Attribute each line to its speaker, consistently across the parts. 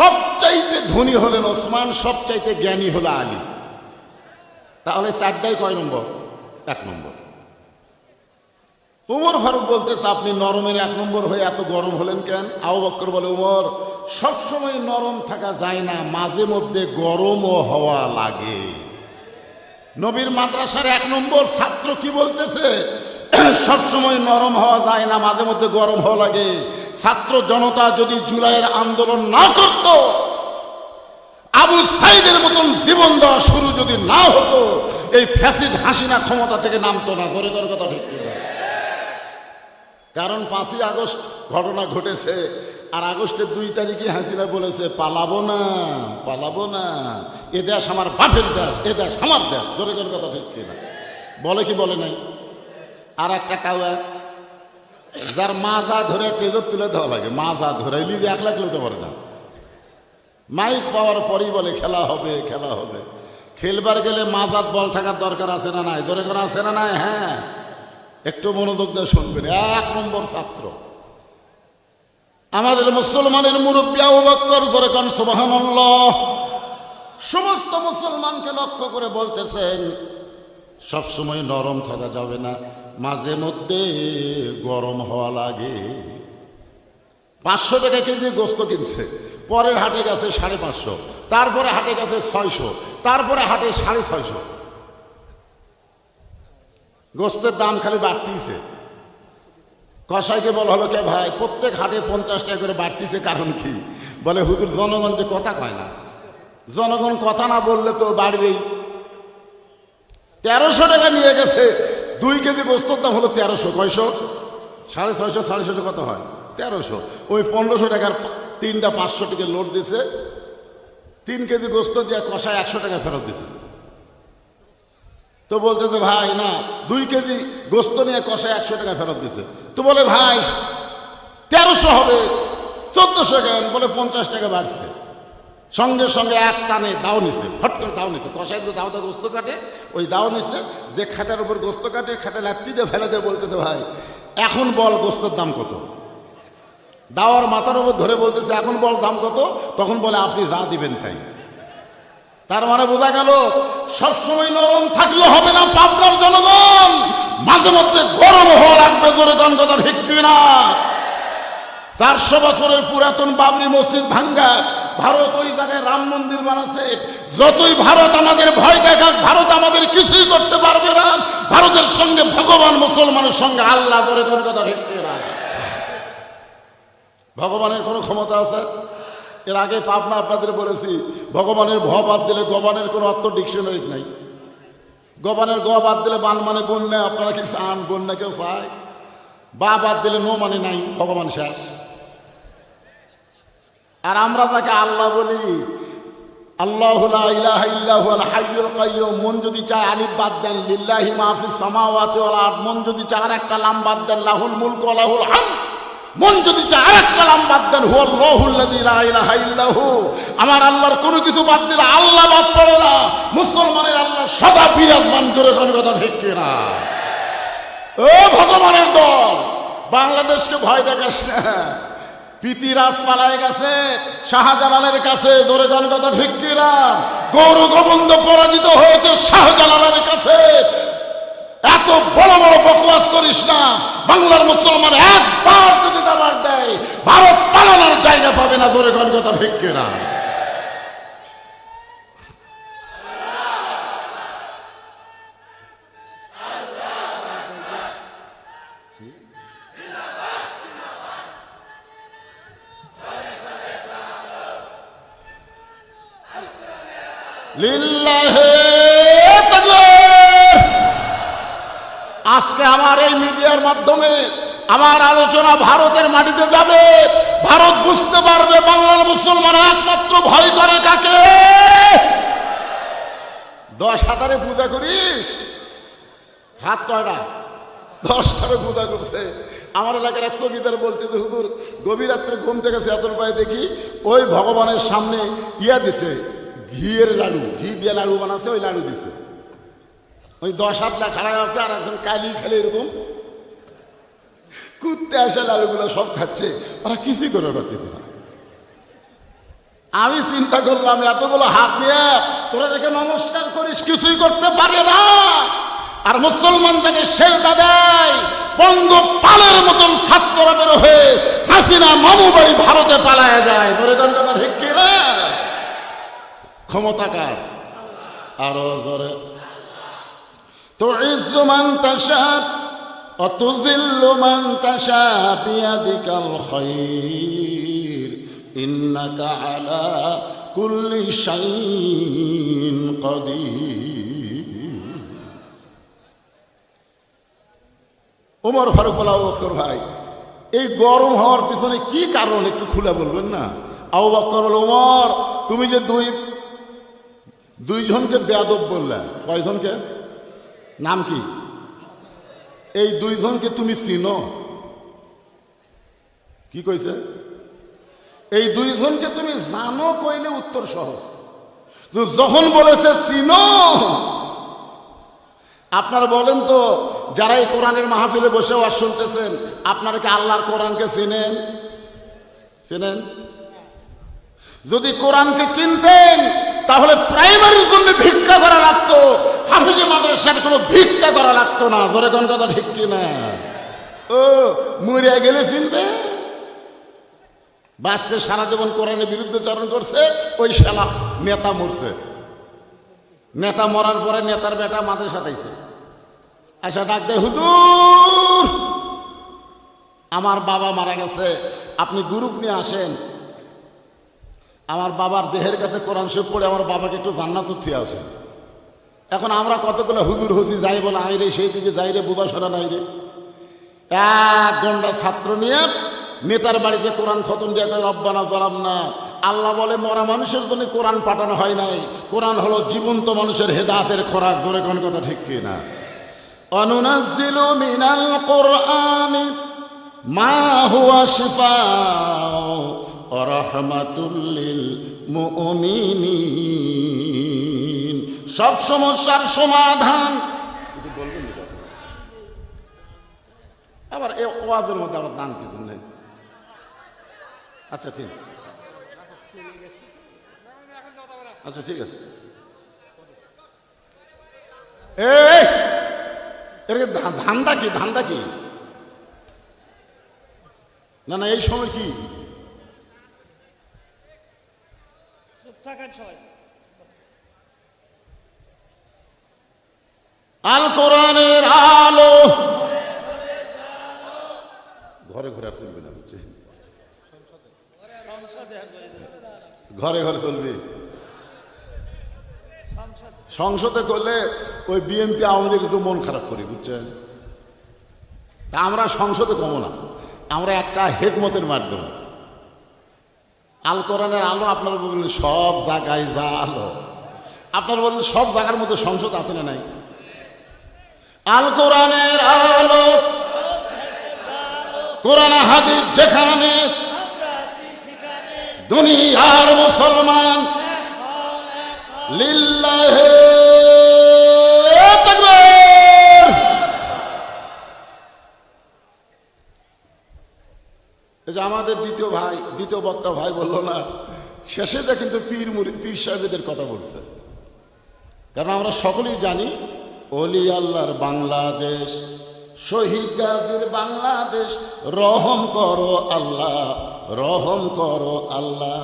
Speaker 1: সবচাইতে ধনী হলেন ওসমান, সবচাইতে জ্ঞানী হলো আলী। তাহলে চারটাই কয় নম্বর? এক নম্বর। উমর ফারুক বলতেছে, আপনি নরমের এক নম্বর হয়ে এত গরম হলেন কেন? আবু বক্কর বলে, উমর, সবসময় নরম থাকা যায় না, মাঝে মধ্যে গরমও হওয়া লাগে। নবীর মাদ্রাসার এক নম্বর ছাত্র কি বলতেছে? সবসময় নরম হওয়া যায় না, মাঝে মধ্যে গরম হওয়া লাগে। ছাত্র জনতা যদি জুলাইয়ের আন্দোলন না করত, আবু সাইদের মতন জীবন দেওয়া শুরু যদি না হতো, এই ফ্যাসিড হাসিনা ক্ষমতা থেকে নামতো না। ধরে ধরে কথা ঠিক কারণ পাঁচই আগস্ট ঘটনা ঘটেছে, আর আগস্টের দুই তারিখে হাসিনা বলেছে, পালাবো না পালাবো না। এ দেশ আমার বাপের দেশ, এ দেশ আমার দেশ। ধরে কথা ঠিক কিনা? বলে কি বলে নাই? আর একটা কাউয়া। যার মাজা ধরে টেজর তুলে দেওয়া লাগে, মাজা ধরে। লিজে এক লাখ উঠে পারে না। মাইক পাওয়ার পরই বলে, খেলা হবে খেলা হবে। খেলবার গেলে মাজাত বল থাকার দরকার আছে না নাই? ধরে করে আছে না নাই? হ্যাঁ। একটু মনোযোগ দিয়ে শুনবেন। এক নম্বর ছাত্র। আমাদের মুসলমানের মুরব্বী আবু বক্কর ধরে কন, সুবহানাল্লাহ। সমস্ত মুসলমানকে লক্ষ্য করে বলতেছেন, সবসময় নরম থাকা যাবে না। মাঝে মধ্যে গরম হওয়া লাগে। পাঁচশো টাকা কেজি গোস্ত কিনছে। পরের হাটে গেছে সাড়ে পাঁচশো, তারপরে হাটে গেছে ছয়শো, তারপরে হাটে সাড়ে ছয়শো। গোস্তের দাম খালি বাড়তিছে কসাইকে বলা হলো, কে ভাই, প্রত্যেক হাটে পঞ্চাশ টাকা করে বাড়তিছে কারণ কি? বলে, হুজুর, জনগণ যে কথা কয় না, জনগণ কথা না বললে তো বাড়বেই। তেরোশো টাকা নিয়ে গেছে দুই কেজি গোস্তর দাম হলো তেরোশো, কয়শো? সাড়ে ছয়শো সাড়ে ছয়শো কত হয়? তেরোশো। ওই পনেরোশো টাকার তিনটা পাঁচশো টাকা লোড দিছে। তিন কেজি গোস্ত দিয়ে কষায় একশো টাকা ফেরত দিছে। তো বলতেছে, ভাই, না, দুই কেজি গোস্ত নিয়ে কষায় একশো টাকা ফেরত দিছে। তো বলে, ভাই, তেরোশো হবে, চোদ্দশো কেন বলে, পঞ্চাশ টাকা বাড়ছে। সঙ্গে সঙ্গে এক টানে দাও নিছে, ফট করে দাও নিছে। কষাই দিয়ে দাও গোস্ত কাটে, ওই দাও নিছে, যে খাটার উপর গোস্ত কাটে, খাটা লাত্তি দিয়ে ফেলে দিয়ে বলতেছে, ভাই, এখন বল গোস্তের দাম কত? দাওয়ার মাথার উপর ধরে বলতেছে, এখন বল দাম কত? তখন বলে, আপনি যা দিবেন তাই। তার মানে বোঝা গেল, সবসময় নরম থাকলে হবে না পাবনার জনগণ। মাঝে মধ্যে গরম হওয়া লাগবে, জোরে জন কথা ঠিক না চারশো বছরের পুরাতন বাবরি মসজিদ ভাঙ্গা ভারত ওই জায়গায় রাম মন্দির বানাচ্ছে যতই ভারত আমাদের ভয় দেখাক, ভারত আমাদের কিছুই করতে পারবে না। ভারতের সঙ্গে ভগবান মুসলমানের সঙ্গে আল্লাহ করে কোন কথা ঠিক ভগবানের কোনো ক্ষমতা আছে? এর আগে পাবনা আপনাদের বলেছি, ভগবানের ভ বাদ দিলে গবানের কোনো অর্থ ডিকশনারি নাই। গবানের গ বাদ দিলে বান মানে বন্যা, আপনারা কি চান বন্যা কেউ চায়? বা বাদ দিলে নো মানে নাই, ভগবান শেষ। আর আমরা তাকে আল্লাহ বলি। আল্লাহ মন যদি চায় আলিফ বাদ দেন, লিল্লাহি মা ফিস সামাওয়াতি মন যদি চায় আর একটা লাম বাদ দেন, লাহুল মুলক লাহুল হামদ। মন যদি চায় আর একটা লাম বাদ দেন ইলাহা আমার আল্লাহর কোনো কিছু বাদ দিলে আল্লাহ বাদ পড়ে না। মুসলমানের আল্লাহ সদা বিরাজমান, জোরে কোন কথা ঠিক কিনা? ও ভগবানের দল, বাংলাদেশকে ভয় দেখাস না। পিতিরাজ পালায় গেছে, শাহজালালের কাছে, ধরে জনগত কথা ভিক্ষিরা গৌর গোবিন্দ পরাজিত হয়েছে শাহজালালের কাছে। এত বড় বড় বকবাস করিস না, বাংলার মুসলমান একবার যদি দাবার দেয়, ভারত পালানোর জায়গা পাবে না ধরে গান কথা আজকে আমার এই মিডিয়ার মাধ্যমে আমার আলোচনা ভারতের মাটিতে যাবে। ভারত বুঝতে পারবে বাংলার মুসলমান একমাত্র ভয় করে কাকে? দশ হাজারে পূজা করিস? হাত কয়টা দশটারে পূজা করছে। আমার এলাকার এক চকিদার বলতে যে, হুজুর, গভীর রাত্রে ঘুম থেকে চেতন পায়ে দেখি, ওই ভগবানের সামনে ইয়া দিছে। ঘিয়ের লাড়ু, ঘি দিয়ে লাড়ু বানাচ্ছে, ওই লাড়ু দিছে। ওই দশ হাত না খাড়ায় আছে, আর একজন কালি খেলে এরকম। কুত্তে আসে লাড়ুগুলো সব খাচ্ছে, ওরা কিছুই করে পারতেছে না। আমি চিন্তা করলাম, এতগুলো হাত নিয়ে তোরা দেখে নমস্কার করিস, কিছুই করতে পারে না। আর মুসলমান যাকে সেলটা দেয় বঙ্গ পালের মতন ছাত্ররা বেরো হয়ে হাসিনা মামু বাড়ি ভারতে পালায় যায়। গান কথা ঠিক কি রে ক্ষমতা কার? আরও জোরে। তো ইজ্জুমান তাশা অতুজিল্লু মান খায়র ইন্নাকা আলা কুল্লি শাইইন কাদির। ফারুক বলা ভাই, এই গরম হওয়ার পিছনে কি কারণ? একটু খুলে বলবেন না? আবু বকর ওমর তুমি যে দুই দুইজনকে বেয়াদব বললেন। কয়জনকে? নাম কি? এই দুইজনকে তুমি চিনো? কি কইছে? এই দুইজনকে তুমি জানো কইলে উত্তর সহজ। যখন বলেছে চিনো, আপনারা বলেন তো, যারা এই কোরআনের মাহফিলে বসে ওয়াজ শুনতেছেন, আপনারা কি আল্লাহর কোরআনকে চিনেন? চিনেন? যদি কোরআনকে চিনতেন তাহলে প্রাইমারির জন্য ভিক্ষা করা লাগতো। হাফিজে মাদ্রাসার কোনো ভিক্ষা করা লাগতো না। ধরে কোন কথা ঠিক কি কিনা? ও, মরিয়া গেলে চিনবে। বাঁচতে সারা জীবন কোরআনের বিরুদ্ধে চারণ করছে, ওই শালা নেতা মরছে। নেতা মরার পরে নেতার বেটা মাদের সাথেছে আচ্ছা ডাক দে হুজুর, আমার বাবা মারা গেছে। আপনি গ্রুপ নিয়ে আসেন। আমার বাবার দেহের কাছে কোরআন শরীফ পড়ে আমার বাবাকে একটু জান্নাত থিয়ে আসেন এখন আমরা কতগুলো হুজুর হুসি যাই বলে আই রে, সেই দিকে যাই রে বোঝাশোনা নাই রে। এক ঘণ্টা ছাত্র নিয়ে নেতার বাড়িতে কোরআন খতম দিয়ে রব্বানা জলাম না আল্লাহ বলে, মরা মানুষের জন্য কোরআন পাঠানো হয় নাই। কোরআন হলো জীবন্ত মানুষের হেদাতের খোরাক। ধরে কোন কথা ঠিক কি না? অনুনাজ্জিল মিনাল কোরআন মা হুয়া শিফাউ। ওয়া রাহমাতুল মুমিনিন। সব সমস্যার সমাধান। আবার এ ওয়াজের মধ্যে আবার দান কি নেই আচ্ছা ঠিক। আচ্ছা ঠিক আছে। এই, এর ধান্দা কি ধান্দা কি? না না, এই সময় কি?
Speaker 2: সবাই।
Speaker 1: আল কোরআনের আলো। ঘরে ঘরে আর চলবে না বুঝছি। ঘরে ঘরে চলবে।
Speaker 2: সংসদে
Speaker 1: করলে ওই বিএনপি আওয়ামী লীগ একটু মন খারাপ করি বুঝছেন? তা আমরা সংসদে কমো না। আমরা একটা হেকমতের মাধ্যম। আল কোরআনের আলো আপনার বললেন সব জায়গায় যা আলো আপনারা বললেন সব জায়গার মধ্যে সংসদ আছে না নাই? আল কোরআনের আলো, কোরআন হাদিস যেখানে দুনিয়ার মুসলমান লিল্লাহে আমাদের দ্বিতীয় ভাই, দ্বিতীয় বক্তা ভাই বলল, না, শেষে শেষেতে কিন্তু পীর পীর সাহেবদের কথা বলছে। কারণ আমরা সকলেই জানি, অলি আল্লাহর বাংলাদেশ, শহীদ গাজীর বাংলাদেশ, রহম করো আল্লাহ, রহম করো আল্লাহ।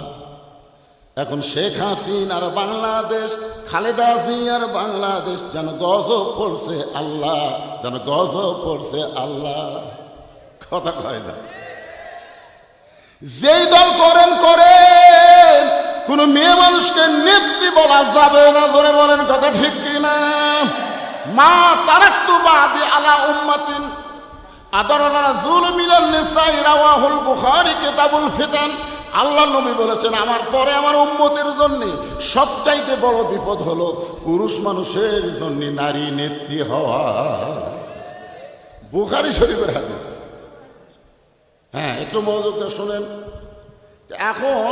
Speaker 1: এখন শেখ হাসিনার বাংলাদেশ, খালেদা জিয়ার বাংলাদেশ যেন গজব পড়ছে আল্লাহ, যেন গজব পড়ছে আল্লাহ। কথা কয় না। যেই দল করেন করেন। কোন মেয়ে মানুষকে নেত্রী বলা যাবে না, ধরে বলেন কথা ঠিক কিনা? মা তারাক্তু বাদি আলা উম্মাতিন। আদরানা রাসূল মিনাল নিসাই, রাওয়াহুল বুখারী, কিতাবুল ফিতান। আল্লাহ নবী বলেছেন, আমার পরে আমার উম্মতের জন্য সবচাইতে বড় বিপদ হলো পুরুষ মানুষের জন্য নারী নেত্রী হওয়া। বুখারী শরীফের হাদিস। হ্যাঁ। একটু মনোযোগ দিয়ে শোনেন। এখন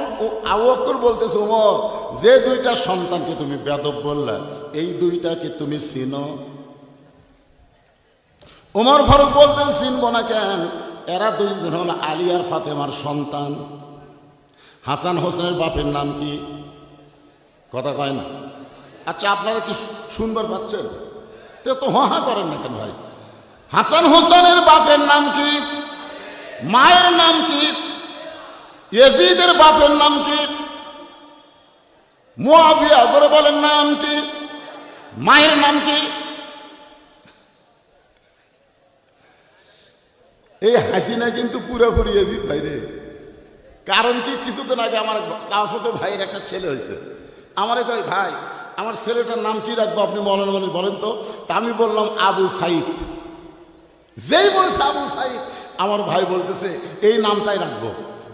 Speaker 1: আবক্কর বলতেছে ওমর যে দুইটা সন্তানকে তুমি বেদব বললা, এই দুইটাকে তুমি চিনো? ওমর ফারুক বলতেন, চিনব না কেন? এরা দুইজন হল আলী আর ফাতেমার সন্তান। হাসান হোসেনের বাপের নাম কি? কথা কয় না। আচ্ছা আপনারা কি শুনবার পাচ্ছেন? তো তো হা করেন না কেন ভাই? হাসান হোসেনের বাপের নাম কি? মায়ের নাম কি? ইয়েজিদের বাপের নাম কি? বলেন নাম কি? মায়ের নাম কি? এই হাসিনা কিন্তু পুরোপুরি এজিদ ভাই রে। কারণ কি, কিছুদিন আগে আমার চাষাতো ভাইয়ের একটা ছেলে হয়েছে। আমার কই ভাই, আমার ছেলেটার নাম কি রাখব আপনি মনে বলেন তো? তা আমি বললাম, আবু সাইদ। যেই বলেছে আবু সাইদ, আমার ভাই বলতেছে, এই নামটাই রাখব।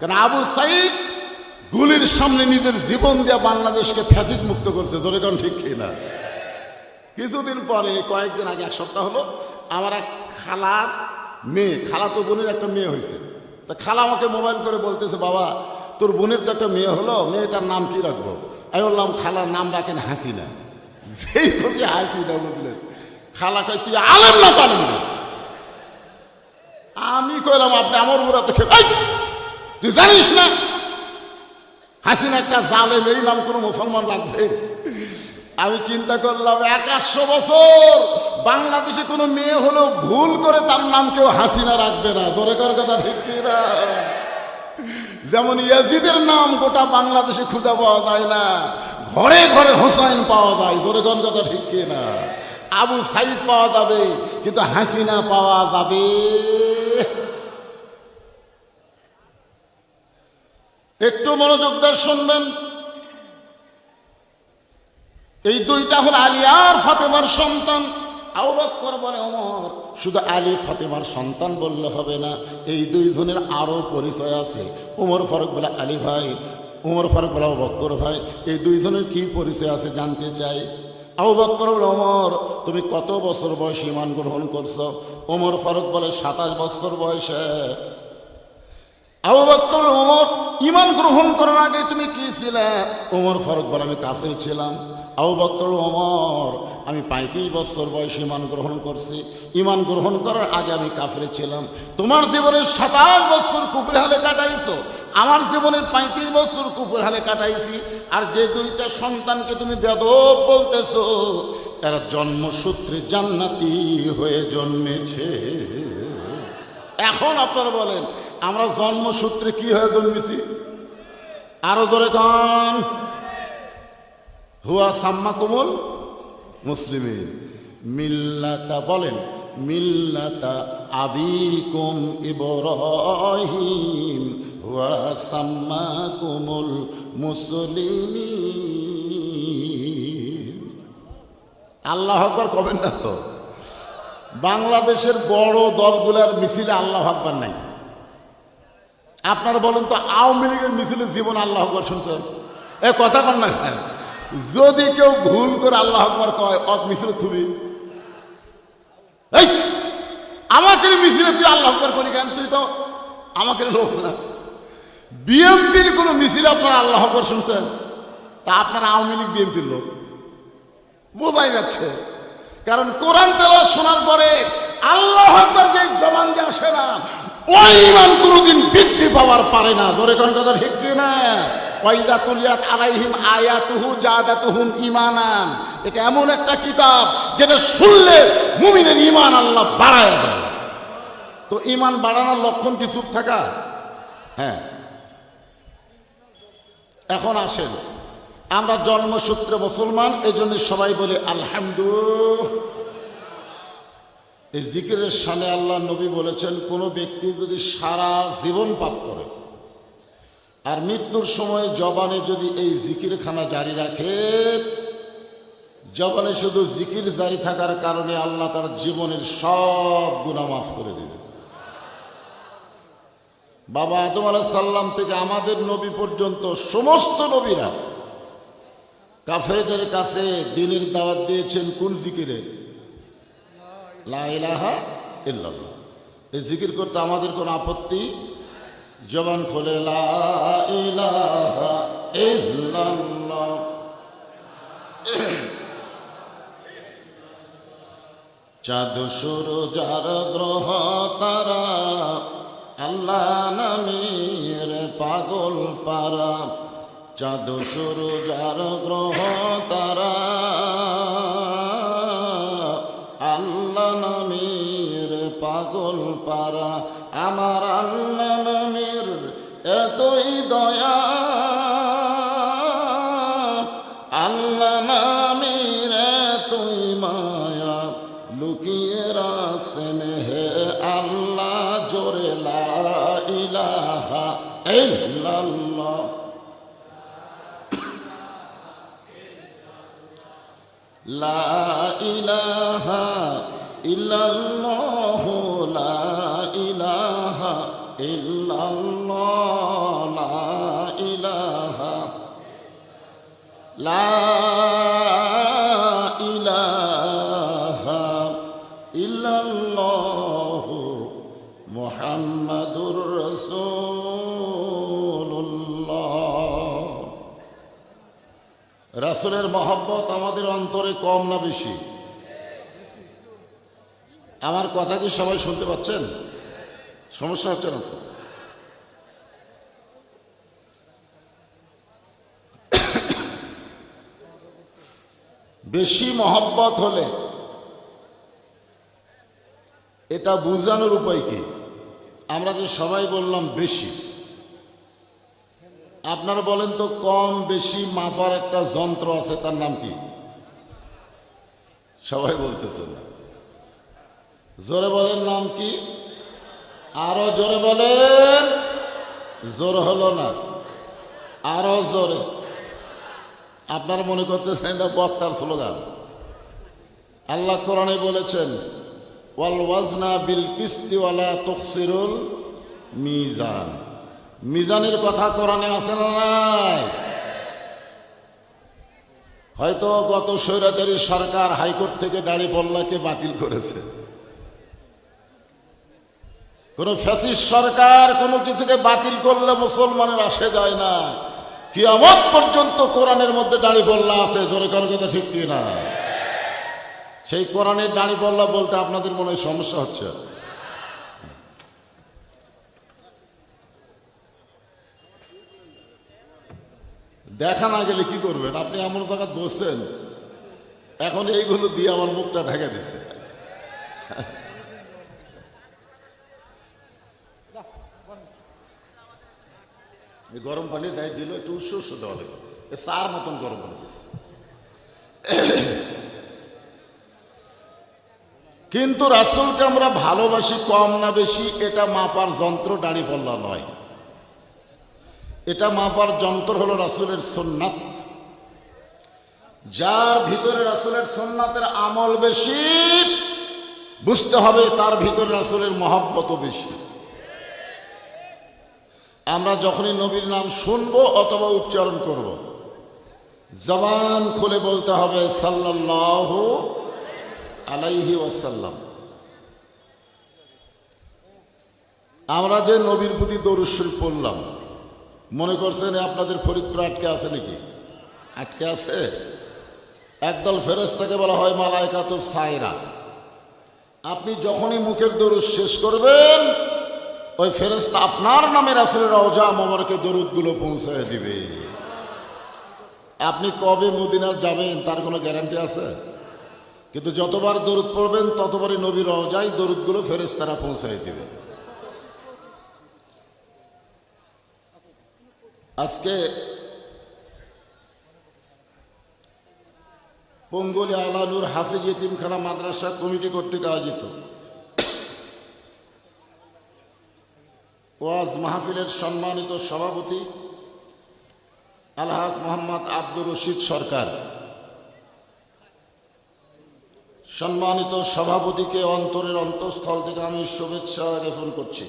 Speaker 1: কারণ আবু সাইদ গুলির সামনে নিজের জীবন দিয়ে বাংলাদেশকে ফ্যাসিড মুক্ত করছে ধরে কোন ঠিক না? কিছুদিন পরে, কয়েকদিন আগে, এক সপ্তাহ হলো, আমার এক খালার মেয়ে, খালা তো বোনের একটা মেয়ে হয়েছে। তা খালা আমাকে মোবাইল করে বলতেছে, বাবা, তোর বোনের তো একটা মেয়ে হলো, মেয়েটার নাম কি রাখব? আমি বললাম, খালার নাম রাখেন হাসিনা। যেই বসে হাসিনা বুঝলেন। খালা কয়, তুই আলেম না পালেন না। আমি কইলাম, আপনি আমার বুড়া তো খেয়ে তুই জানিস না? হাসিনা একটা জালে এই নাম কোনো মুসলমান রাখবে আমি চিন্তা করলাম একাশো বছর বাংলাদেশে কোনো মেয়ে হলেও ভুল করে তার নাম কেউ হাসিনা রাখবে না। ধরে কর কথা ঠিক না যেমন ইয়াজিদের নাম গোটা বাংলাদেশে খুঁজে পাওয়া যায় না, ঘরে ঘরে হোসাইন পাওয়া যায়। ধরে কোন কথা ঠিক না আবু সাইদ পাওয়া যাবে, কিন্তু হাসিনা পাওয়া যাবে একটু মনোযোগ দিয়ে শুনবেন। এই দুইটা হল আলী আর ফাতেমার সন্তান। আউবাক্কর বলে অমর শুধু আলী ফাতেমার সন্তান বললে হবে না, এই দুইজনের আরও পরিচয় আছে। উমর ফারুক বলে, আলী ভাই উমর ফারুক বলে বক্কর ভাই, এই দুইজনের কি পরিচয় আছে জানতে চাই? আবু বক্কর বলে, ওমর, তুমি কত বছর বয়সে ইমান গ্রহণ করছ? ওমর ফারুক বলে, সাতাশ বছর বয়সে। আবু বক্কর ওমর ইমান গ্রহণ করার আগে তুমি কি ছিলে? ওমর ফারুক বলে, আমি কাফের ছিলাম। আবু বক্কর ওমর, আমি পঁয়ত্রিশ বছর বয়সে ইমান গ্রহণ করছি। ইমান গ্রহণ করার আগে আমি কাফের ছিলাম। তোমার জীবনের সাতাশ বছর কুকুর হালে কাটাইছো। আমার জীবনের পঁয়ত্রিশ বছর কুপুর হালে কাটাইছি। আর যে দুইটা সন্তানকে তুমি বেদব বলতেছো, এরা জন্মসূত্রে জান্নাতি হয়ে জন্মেছে। এখন আপনারা বলেন আমরা জন্মসূত্রে কি হয়ে জন্মেছি? আরও ধরে কন। হুয়া সাম্মা কোমল মুসলিমে। মিল্লাতা বলেন, মিল্লাতা আবিকুম ইব্রাহিম। হুয়া সাম্মা কোমল মুসলিমিন আল্লাহ আকবর কবেন না তো? বাংলাদেশের বড় দলগুলার মিছিলে আল্লাহ আকবর নাই। আপনারা বলেন তো আওয়ামী লীগের মিছিলে জীবন আল্লাহ আকবর শুনছেন এ কথা কন না যদি কেউ ভুল করে আল্লাহ আকবর কয় অক মিছিলে এই, আমাকে মিছিলে তুই আল্লাহ আকবর করি কেন? তুই তো আমাকে লোক না। বিএমপির কোনো মিছিলে আপনারা আল্লাহ আকবর শুনছেন তা আপনারা আওয়ামী লীগ বিএমপির লোক। বোঝাই যাচ্ছে। কারণ কোরআন তেলা শোনার পরে আল্লাহ আকবার যে জবান দিয়ে আসে না ওই ইমান কোনোদিন বৃদ্ধি পাওয়ার পারে না। ধরে কোন কথা ঠিক না ওয়াইদা তুলিয়াত আলাইহিম আয়াতুহু জাদাতুহুম ঈমানান। এটা এমন একটা কিতাব যেটা শুনলে মুমিনের ঈমান আল্লাহ বাড়ায় দেয়। তো ঈমান বাড়ানোর লক্ষণ কি চুপ থাকা? হ্যাঁ। এখন আসেন। আমরা জন্মসূত্রে মুসলমান এই জন্য সবাই বলে আলহামদুলিল্লাহ এই জিকিরের সানে আল্লাহ নবী বলেছেন, কোনো ব্যক্তি যদি সারা জীবন পাপ করে আর মৃত্যুর সময় জবানে যদি এই জিকিরখানা জারি রাখে, জবানে শুধু জিকির জারি থাকার কারণে আল্লাহ তার জীবনের সব গুণা মাফ করে দেবে। বাবা আদম আলাহ সাল্লাম থেকে আমাদের নবী পর্যন্ত সমস্ত নবীরা কাফেরদের কাছে দিনের দাওয়াত দিয়েছেন কোন জিকিরে? লা ইলাহা ইল্লাল্লাহ। এই জিকির করতে আমাদের কোনো আপত্তি? জবান খোলে চাঁদ সূর্য যার গ্রহ তারা আল্লাহ নামের পাগল পারা। চাঁদ সরু যার গ্রহ তারা পাগল পারা আমার আল্লাহ নামের এতই দয়া। আল্লাহ নামের এতই মায়া লুকিয়ে রাখছেন হে আল্লাহ জোরে ইলাহা ইল্লাল্লাহ। লা ইলাহা ইল্লাল্লাহ লা ইলাহা ইল্লাল্লাহ, লা ইলাহা। লা ইলাহা ইল্লাল্লাহ মুহাম্মাদুর রাসূলুল্লাহ। রাসূলের মহব্বত আমাদের অন্তরে কম না বেশি। আমার কথা কি সবাই শুনতে পাচ্ছেন? সমস্যা হচ্ছে না বেশি মহব্বত হলে এটা বুঝানোর উপায় কি? আমরা যে সবাই বললাম বেশি। আপনারা বলেন তো কম বেশি মাপার একটা যন্ত্র আছে, তার নাম কি? সবাই বলতেছে না। জোরে বলেন নাম কি? আরও জোরে বলেন। জোর হলো না। আরও জোরে। আপনারা মনে করতেছেন এটা বক্তার স্লোগান। আল্লাহ কোরআনে বলেছেন, ওয়াল ওয়াজনা বিল কিস্তি ওয়ালা তফসিরুল মিজান। মিজানের কথা কোরআনে আছে না নাই? হয়তো গত স্বৈরাচারী সরকার হাইকোর্ট থেকে দাড়ি পল্লাকে বাতিল করেছে। কোন ফ্যাসিস্ট সরকার কোনো কিছুকে বাতিল করলে মুসলমানের আসে যায় না। কি কিয়ামত পর্যন্ত কোরআনের মধ্যে দাড়ি পল্লা আছে, জোরে কার কথা ঠিক কি না? সেই কোরআনের দাড়ি পল্লা বলতে আপনাদের মনে হয় সমস্যা হচ্ছে? দেখা না গেলে কি করবেন? আপনি এমন জায়গায় বসছেন, এখন এইগুলো দিয়ে আমার মুখটা ঢেকে দিচ্ছে এই গরম পানি তাই দিল, একটু উৎস উৎস দেওয়া লাগবে। এ চার মতন গরম পানি কিন্তু রাসুলকে আমরা ভালোবাসি কম না বেশি, এটা মাপার যন্ত্র দাড়ি পল্লা নয়। এটা মাপার যন্ত্র হলো রাসুলের সোননাথ যার ভিতরে রাসুলের সোননাথের আমল বেশি, বুঝতে হবে তার ভিতরে রাসুলের মহব্বত বেশি। আমরা যখনই নবীর নাম শুনব অথবা উচ্চারণ করব, জবান খুলে বলতে হবে সাল্লাল্লাহু আলাইহি ওয়াসাল্লাম। আমরা যে নবীর প্রতি দরুশ্বর পড়লাম, মনে করছেন আপনাদের ফরিদপুর আটকে আছে নাকি? আটকে আছে? একদল ফেরেস্তাকে বলা হয় মালায়কা তো সায়রা আপনি যখনই মুখের দরুদ শেষ করবেন ওই ফেরেস্তা আপনার নামে রাসুলের রওজা মোবারকে দরুদগুলো পৌঁছায় দিবে। আপনি কবে মদিনার যাবেন তার কোনো গ্যারান্টি আছে? কিন্তু যতবার দরুদ পড়বেন, ততবারই নবীর রওজাই দরুদগুলো ফেরেস্তারা পৌঁছায় দিবে। আজকে পঙ্গলি আলানুর হাফিজ ইতিমখানা মাদ্রাসা কমিটি কর্তৃক আয়োজিত। ওয়াজ মাহফিলের সম্মানিত সভাপতি আলহাজ মোহাম্মদ আব্দুর রশিদ সরকার। সম্মানিত সভাপতিকে অন্তরের অন্তঃস্থল থেকে আমি শুভেচ্ছা জ্ঞাপন করছি।